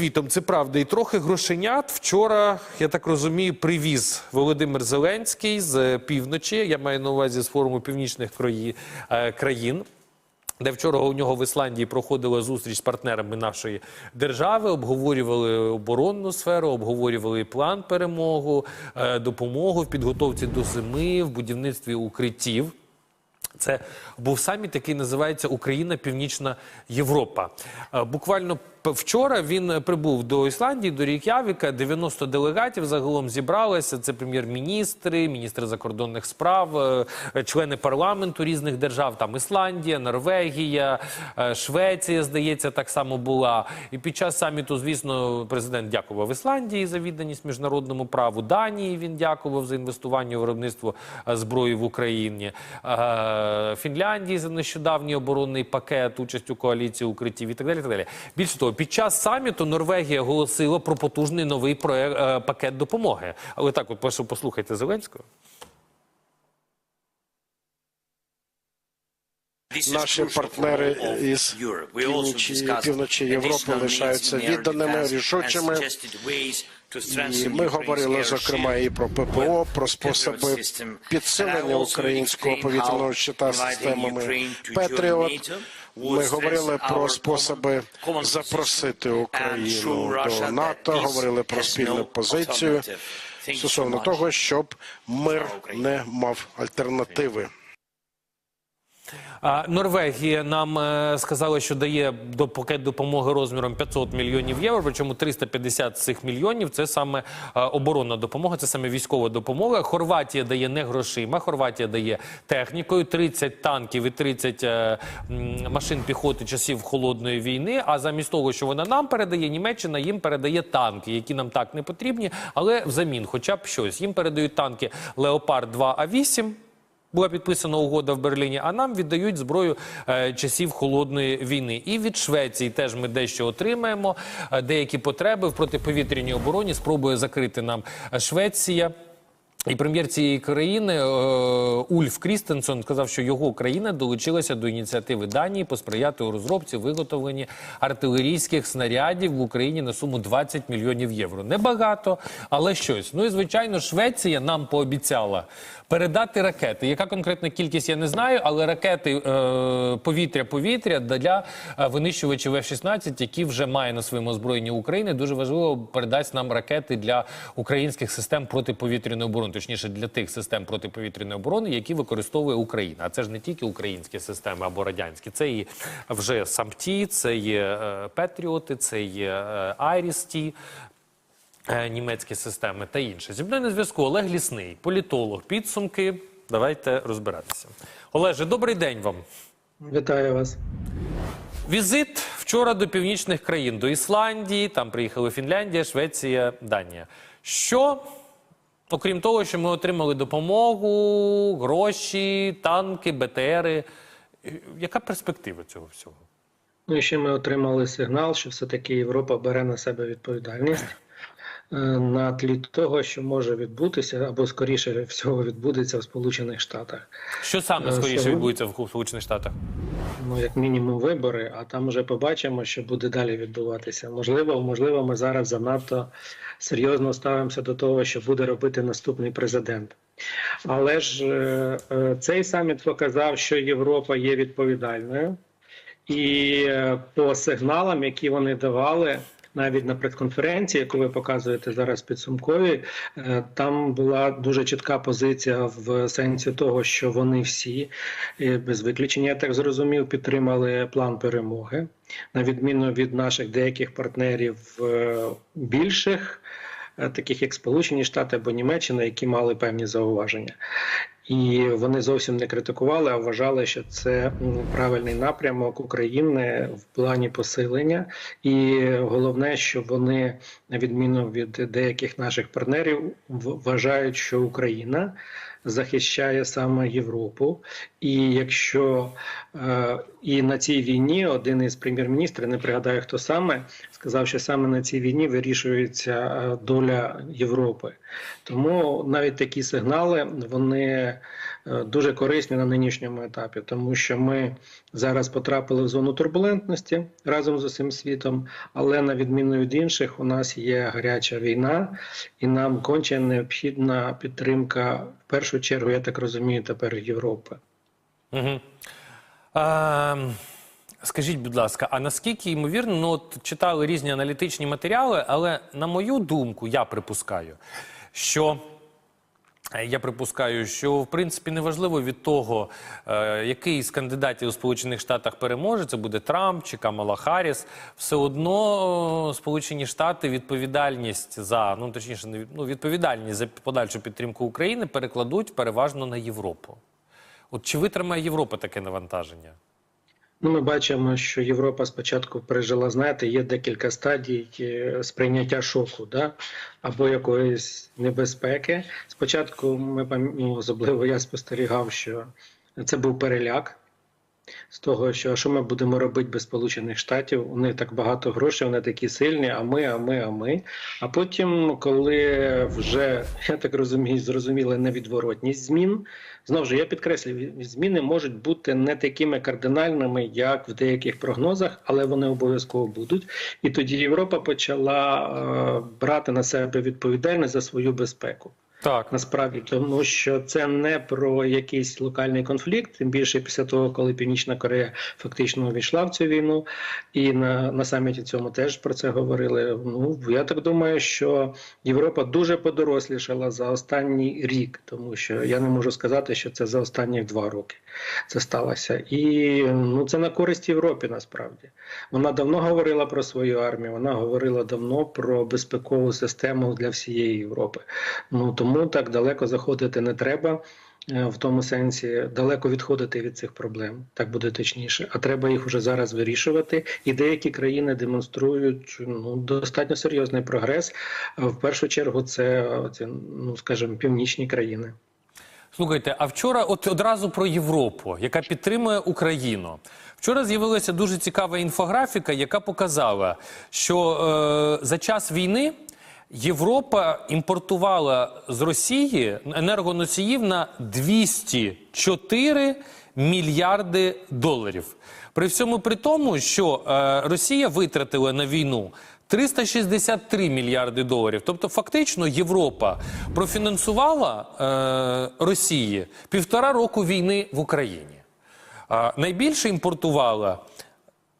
Світом це правда, і трохи грошенят. Вчора я так розумію, привіз Володимир Зеленський з півночі. Я маю на увазі з форуму північних е, країн. Де вчора у нього в Ісландії проходила зустріч з партнерами нашої держави, обговорювали оборонну сферу, обговорювали план перемогу, е, допомогу в підготовці до зими, в будівництві укриттів. Це був саміт, який називається Україна Північна Європа. Е, Буквально вчора він прибув до Ісландії, до Рейк'явіка. 90 делегатів загалом зібралися. Це прем'єр-міністри, міністри закордонних справ, е, члени парламенту різних держав. Там Ісландія, Норвегія, е, Швеція, здається, так само була. І під час саміту, звісно, президент дякував Ісландії за відданість міжнародному праву. Данії він дякував за інвестування у виробництво зброї в Україні. Фінляндії за нещодавній оборонний пакет, участь у коаліції укриттів і так далі. Так далі. Більше того, під час саміту Норвегія оголосила про потужний новий проект пакет допомоги. Але так, от послухайте Зеленського. Наші партнери із півночі, півночі Європи лишаються відданими, рішучими. І ми говорили зокрема і про ППО, про способи підсилення українського повітряного щита системами Петріот. Ми говорили про способи запросити Україну до НАТО, говорили про спільну позицію стосовно того, щоб мир не мав альтернативи. Норвегія нам е, сказала, що дає до пакет допомоги розміром 500 мільйонів євро. Причому 350 з цих мільйонів це саме е, оборонна допомога, це саме військова допомога. Хорватія дає не грошима, Хорватія дає технікою 30 танків і 30 е, машин піхоти часів холодної війни. А замість того, що вона нам передає, Німеччина їм передає танки, які нам так не потрібні, але взамін, хоча б щось. Їм передають танки Леопард 2 А 8 була підписана угода в Берліні, а нам віддають зброю е, часів холодної війни. І від Швеції теж ми дещо отримаємо. Е, деякі потреби в протиповітряній обороні спробує закрити нам е, Швеція. І прем'єр цієї країни е, Ульф Крістенсон сказав, що його країна долучилася до ініціативи Данії посприяти у розробці виготовленні артилерійських снарядів в Україні на суму 20 мільйонів євро. Небагато, але щось. Ну і звичайно, Швеція нам пообіцяла передати ракети. Яка конкретна кількість, я не знаю, але ракети е, повітря-повітря для е, винищувачів F-16, які вже має на своєму озброєнні України, дуже важливо передасть нам ракети для українських систем протиповітряної оборони, точніше для тих систем протиповітряної оборони, які використовує Україна. А це ж не тільки українські системи або радянські, це і вже самті, це є е, Петріоти, це є е, Айрісті. е, Німецькі системи та інше. Зі мною на зв'язку Олег Лісний, політолог. Підсумки. Давайте розбиратися. Олеже, добрий день вам. Вітаю вас. Візит вчора до північних країн, до Ісландії, там приїхали Фінляндія, Швеція, Данія. Що, окрім того, що ми отримали допомогу, гроші, танки, БТРи, яка перспектива цього всього? Ну і ще ми отримали сигнал, що все-таки Європа бере на себе відповідальність на тлі того, що може відбутися, або скоріше всього відбудеться в Сполучених Штатах. Що саме Е, скоріше відбудеться в Сполучених Штатах? Ну, як мінімум, вибори, а там вже побачимо, що буде далі відбуватися. Можливо, можливо, ми зараз занадто серйозно ставимося до того, що буде робити наступний президент. Але ж е, е, цей саміт показав, що Європа є відповідальною, і е, по сигналам, які вони давали. Навіть на прес-конференції, яку ви показуєте зараз підсумкові, е, там була дуже чітка позиція в сенсі того, що вони всі е, без виключення, я так зрозумів, підтримали план перемоги, на відміну від наших деяких партнерів е, більших, таких як Сполучені Штати або Німеччина, які мали певні зауваження. І вони зовсім не критикували, а вважали, що це правильний напрямок України в плані посилення. І головне, що вони, на відміну від деяких наших партнерів, вважають, що Україна захищає саме Європу. І якщо е, і на цій війні один із прем'єр-міністрів, не пригадаю хто саме, сказав, що саме на цій війні вирішується е, доля Європи. Тому навіть такі сигнали вони дуже корисні на нинішньому етапі, тому що ми зараз потрапили в зону турбулентності разом з усім світом, але на відміну від інших, у нас є гаряча війна, і нам конче необхідна підтримка в першу чергу, я так розумію, тепер Європи. Угу. А, скажіть, будь ласка, а наскільки ймовірно, ну от читали різні аналітичні матеріали, але на мою думку, я припускаю, що. Е, Я припускаю, що в принципі неважливо від того, е, який з кандидатів у Сполучених Штатах переможе, це буде Трамп чи Камала Харріс, все одно е, Сполучені Штати відповідальність за ну точніше, ну, відповідальність за подальшу підтримку України перекладуть переважно на Європу. От чи витримає Європа таке навантаження? Ну, ми бачимо, що Європа спочатку пережила, знаєте, є декілька стадій е, сприйняття шоку, да? або якоїсь небезпеки. Спочатку ми ну, особливо я спостерігав, що це був переляк з того, що що ми будемо робити без Сполучених Штатів. У них так багато грошей, вони такі сильні, а ми, а ми, а ми. А потім, коли вже я так розумію, зрозуміли невідворотність змін. Знову ж я підкреслюю, зміни можуть бути не такими кардинальними, як в деяких прогнозах, але вони обов'язково будуть. І тоді Європа почала е, брати на себе відповідальність за свою безпеку. Так. Насправді, тому що це не про якийсь локальний конфлікт, тим більше після того, коли Північна Корея фактично увійшла в цю війну, і на, на саміті цьому теж про це говорили. Ну я так думаю, що Європа дуже подорослішала за останній рік, тому що я не можу сказати, що це за останні два роки це сталося. І ну це на користь Європі насправді. Вона давно говорила про свою армію, вона говорила давно про безпекову систему для всієї Європи. Ну тому так далеко заходити не треба. е, В тому сенсі далеко відходити від цих проблем, так буде точніше. А треба їх вже зараз вирішувати. І деякі країни демонструють ну достатньо серйозний прогрес. В першу чергу, це, це ну скажімо, північні країни. Слухайте, а вчора, от одразу про Європу, яка підтримує Україну. Вчора з'явилася дуже цікава інфографіка, яка показала, що е, за час війни Європа імпортувала з Росії енергоносіїв на 204 мільярди доларів. При всьому при тому, що е, Росія витратила на війну 363 мільярди доларів. Тобто, фактично, Європа профінансувала е, Росії півтора року війни в Україні. А найбільше імпортувала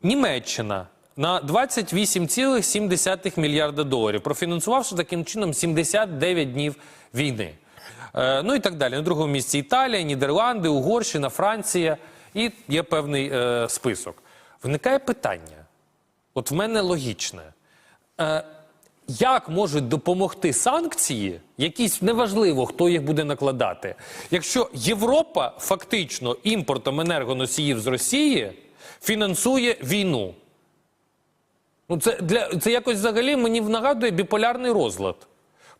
Німеччина на 28,7 мільярда доларів, профінансувавши таким чином 79 днів війни. Е, ну і так далі. На другому місці Італія, Нідерланди, Угорщина, Франція. І є певний е, список. Виникає питання. От в мене логічне. Е, як можуть допомогти санкції, якісь неважливо, хто їх буде накладати, якщо Європа фактично імпортом енергоносіїв з Росії фінансує війну? Ну, це, для, це якось взагалі мені нагадує біполярний розлад.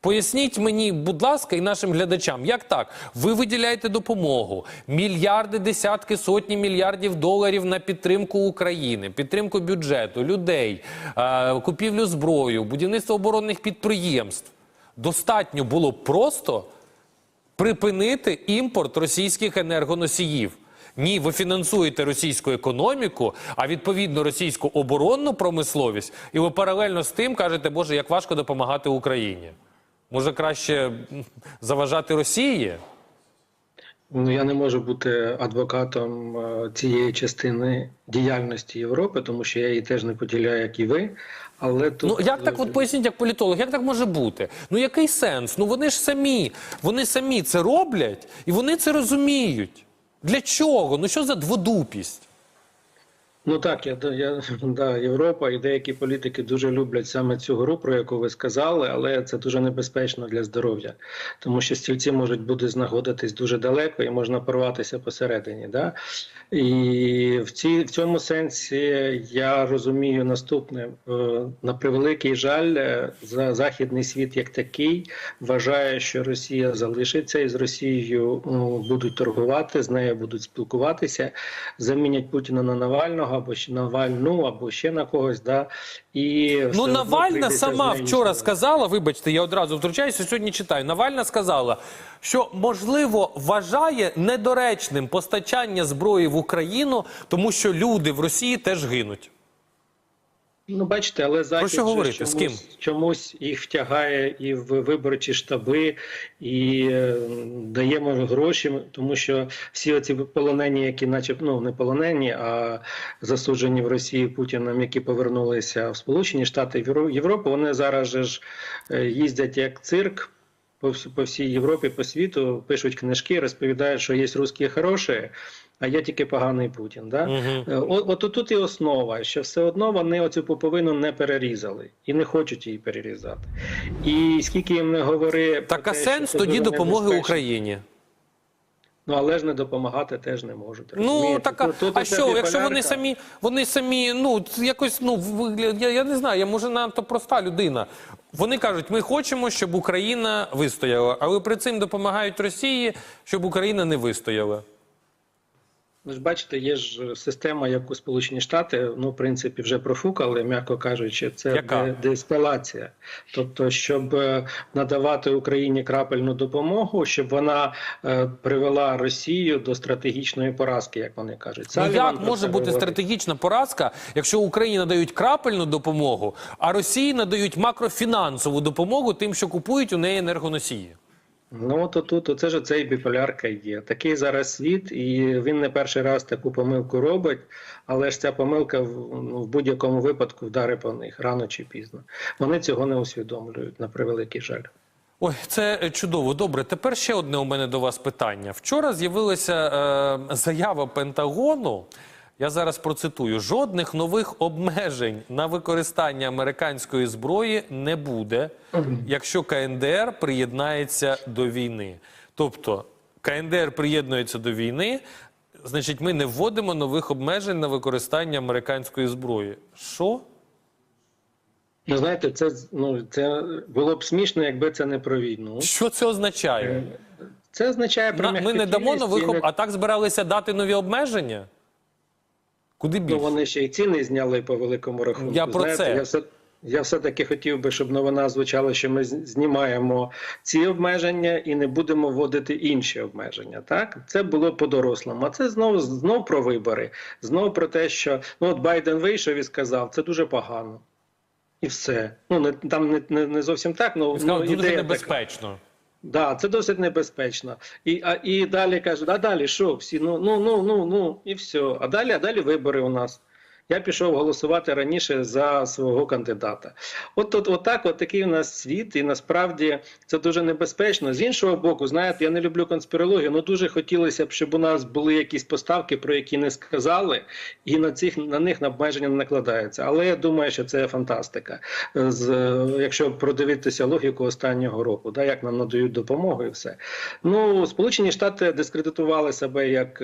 Поясніть мені, будь ласка, і нашим глядачам, як так? Ви виділяєте допомогу, мільярди, десятки, сотні мільярдів доларів на підтримку України, підтримку бюджету, людей, купівлю зброю, будівництво оборонних підприємств. Достатньо було просто припинити імпорт російських енергоносіїв. Ні, ви фінансуєте російську економіку, а відповідно російську оборонну промисловість, і ви паралельно з тим кажете, Боже, як важко допомагати Україні. Може краще заважати Росії? Ну я не можу бути адвокатом е, цієї частини діяльності Європи, тому що я її теж не поділяю, як і ви. Але тут Ну як так, от поясніть, як політолог, як так може бути? Ну який сенс? Ну вони ж самі, вони самі це роблять і вони це розуміють. Для чого? Ну що за дводупість? Ну так, я, я да, Європа і деякі політики дуже люблять саме цю гру, про яку ви сказали, але це дуже небезпечно для здоров'я, тому що стільці можуть бути знаходитись дуже далеко і можна порватися посередині. Да? І в, ці, в цьому сенсі я розумію наступне: Е, на превеликий жаль, е, за західний світ як такий вважає, що Росія залишиться і з Росією ну, будуть торгувати, з нею будуть спілкуватися, замінять Путіна на Навального. Увагу або ще Навальну, або ще на когось. Да, і Ну, Навальна сама вчора сказала, вибачте, я одразу втручаюся, сьогодні читаю. Навальна сказала, що можливо вважає недоречним постачання зброї в Україну, тому що люди в Росії теж гинуть. Ну, бачите, але захід що говорити? чомусь, З ким? чомусь їх втягає і в виборчі штаби, і е, даємо гроші, тому що всі оці полонені, які, наче ну не полонені, а засуджені в Росії Путіном, які повернулися в Сполучені Штати в Європу, вони зараз же ж е, їздять як цирк. По, по всій Європі, по світу пишуть книжки, розповідають, що є русські хороші, а є тільки поганий Путін. Да? Угу. Е, От, от тут і основа, що все одно вони оцю поповину не перерізали і не хочуть її перерізати. І скільки їм не говори, Так а те, сенс що тоді допомоги. Україні. Ну але ж не допомагати теж не можуть. Ну розумієте? так а, Тут- тут а що, якщо вони самі, вони самі, ну якось ну вигляд, я, я не знаю, я може надто проста людина. Вони кажуть, ми хочемо, щоб Україна вистояла, але при цим допомагають Росії, щоб Україна не вистояла. Ви ж бачите, є ж система, яку Сполучені Штати, ну, в принципі, вже профукали, м'яко кажучи, це де- деескалація. Тобто, щоб е, надавати Україні крапельну допомогу, щоб вона е, привела Росію до стратегічної поразки, як вони кажуть. Ну як може бути говорить. стратегічна поразка, якщо Україні надають крапельну допомогу, а Росії надають макрофінансову допомогу тим, що купують у неї енергоносії? Ну то тут оце ж цей біполярка є. Такий зараз світ, і він не перший раз таку помилку робить, але ж ця помилка в, ну, в будь-якому випадку вдари по них рано чи пізно. Вони цього не усвідомлюють на превеликий жаль. Ой, це е, чудово. Добре. Тепер ще одне у мене до вас питання. Вчора з'явилася е, заява Пентагону. Я зараз процитую: жодних нових обмежень на використання американської зброї не буде, якщо КНДР приєднається до війни. Тобто КНДР приєднується до війни, значить, ми не вводимо нових обмежень на використання американської зброї. Що? Ну знаєте, це ну це було б смішно, якби це не про війну. Що це означає? Це означає про На- ми не дамо нових об... а так збиралися дати нові обмеження? Куди Ну, вони ще й ціни зняли по великому рахунку. Я про Знаєте, це. Я все, я все-таки хотів би, щоб новина звучала, що ми знімаємо ці обмеження і не будемо вводити інші обмеження. Так, це було по-дорослому. А це знову знов про вибори, знов про те, що ну от Байден вийшов і сказав, це дуже погано. І все. Ну не там не, не, не зовсім так. Ну, сказав, ну дуже ідея така. Да, це досить небезпечно. І, а, і далі кажуть, а далі що? Всі, ну, ну, ну, ну, ну, і все. А далі, а далі вибори у нас. Я пішов голосувати раніше за свого кандидата. От, от, от так, от такий у нас світ, і насправді це дуже небезпечно. З іншого боку, знаєте, я не люблю конспірологію, але дуже хотілося б, щоб у нас були якісь поставки, про які не сказали, і на цих на них обмеження не накладаються. Але я думаю, що це фантастика. З якщо продивитися логіку останнього року, да, як нам надають допомогу і все. Ну, Сполучені Штати дискредитували себе як.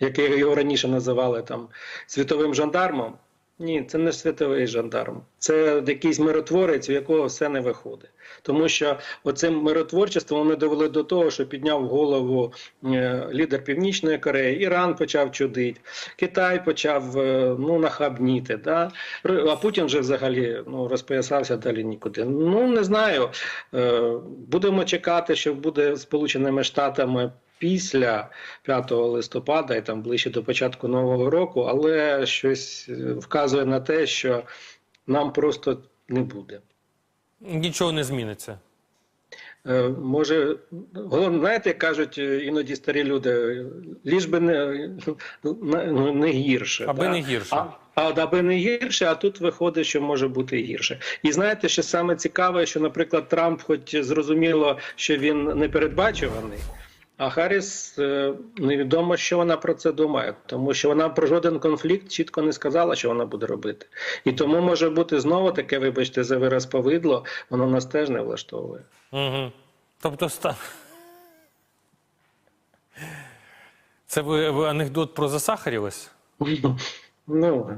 Е, м, як його раніше називали там світовим жандармом. Ні, це не світовий жандарм, це якийсь миротворець, у якого все не виходить. Тому що оцим миротворчеством вони довели до того, що підняв голову е, лідер Північної Кореї, Іран почав чудити, Китай почав е, ну нахабніти. Да? А Путін вже взагалі ну розпоясався далі нікуди. Ну не знаю. Е, Будемо чекати, що буде Сполученими Штатами після 5 листопада і там ближче до початку нового року, але щось е, вказує на те, що нам просто не буде. Нічого не зміниться. Е, Може, головне, знаєте, кажуть е, іноді старі люди, ліж би не, ну, не гірше. Аби да? не гірше. А, а аби не гірше, а тут виходить, що може бути гірше. І знаєте, що саме цікаве, що, наприклад, Трамп, хоч зрозуміло, що він не передбачуваний. А Харріс е, невідомо, що вона про це думає, тому що вона про жоден конфлікт чітко не сказала, що вона буде робити. І тому може бути знову таке, вибачте, за вираз повидло, воно нас теж не влаштовує. Угу. Тобто ста... Це ви, ви анекдот про засахарілось? Ну,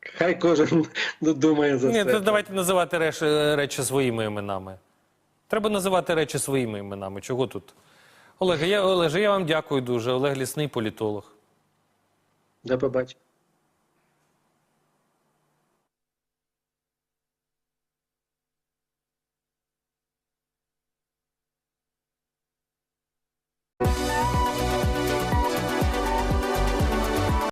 хай кожен думає за Ні, себе. давайте називати речі своїми іменами. Треба називати речі своїми іменами. Чого тут? Олег, я, Олеже, я вам дякую дуже. Олег Лісний політолог. До побачення.